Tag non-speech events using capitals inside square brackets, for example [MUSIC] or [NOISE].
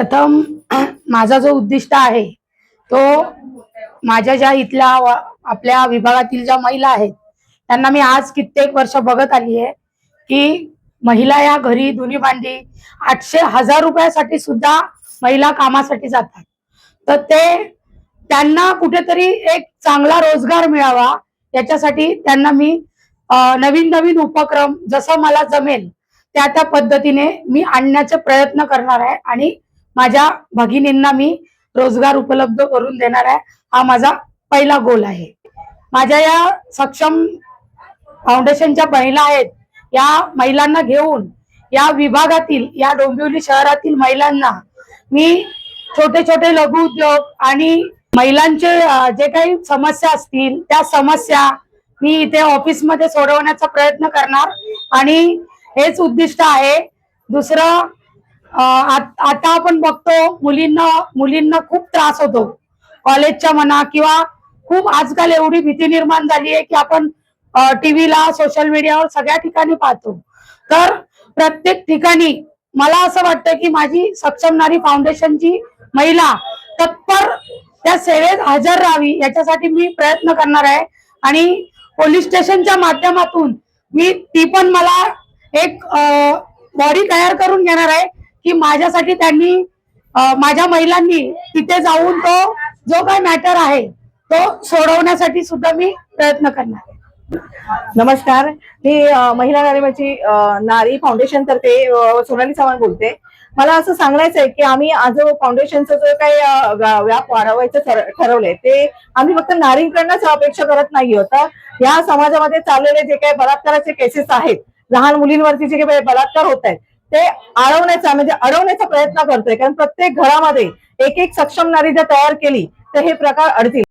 प्रथम [CLEARS THROAT] माझा जो उद्दिष्ट आहे तो माझ्या ज्या इथल्या आपल्या विभागातील ज्या महिला आहेत त्यांना मी आज कित्येक वर्ष बघत आली आहे की महिला या घरी धुनी भांडी आठशे हजार रुपयासाठी सुद्धा महिला कामासाठी जातात. तर ते त्यांना कुठेतरी एक चांगला रोजगार मिळावा याच्यासाठी त्यांना मी नवीन नवीन उपक्रम जसं मला जमेल त्या त्या पद्धतीने मी आणण्याचे प्रयत्न करणार आहे आणि माझ्या भगिनींना मी रोजगार उपलब्ध करून देणार आहे. हा माझा पहिला गोल आहे. माझ्या या सक्षम फाउंडेशनच्या महिला आहेत. या महिलांना घेऊन या विभागातील या डोंबिवली शहरातील महिलांना मी छोटे छोटे लघु उद्योग आणि महिलांचे जे काही समस्या असतील त्या समस्या मी इथे ऑफिसमध्ये सोडवण्याचा प्रयत्न करणार. आणि हेच उद्दिष्ट आहे. दुसरं आता आपण बघतो मुलींना मुलींना खूप त्रास होतो. कॉलेजच्या म्हणा किंवा खूप आजकाल एवढी भीती निर्माण झाली आहे की आपण टीव्हीला सोशल मीडियावर सगळ्या ठिकाणी पाहतो. तर प्रत्येक ठिकाणी मला असं वाटतं की माझी सक्षम नारी फाउंडेशनची महिला तत्पर त्या सेवेत हजर राहावी याच्यासाठी मी प्रयत्न करणार आहे. आणि पोलीस स्टेशनच्या माध्यमातून मी ती पण मला एक बॉडी तयार करून घेणार आहे. की माझ्यासाठी त्यांनी माझ्या महिलांनी तिथे जाऊन तो जो काय मॅटर आहे तो सोडवण्यासाठी सुद्धा मी प्रयत्न करणार आहे. नमस्कार. मी महिला नारीमाची नारी फाउंडेशन तर्फे सोनाली चव्हाण बोलते. मला असं सांगायचं आहे की आम्ही आज फाउंडेशनचं जो काही व्याप वाढवायचं ठरवलंय ते आम्ही फक्त नारींकडनंच अपेक्षा करत नाही होता या समाजामध्ये चाललेले जे काही बलात्काराचे केसेस आहेत लहान मुलींवरती जे काही बलात्कार होत आहेत ते अडवण्याचा म्हणजे अडवण्याचा प्रयत्न करतोय. कारण प्रत्येक घरामध्ये एक एक सक्षम नारी जर तयार केली तर हे प्रकार अडतील.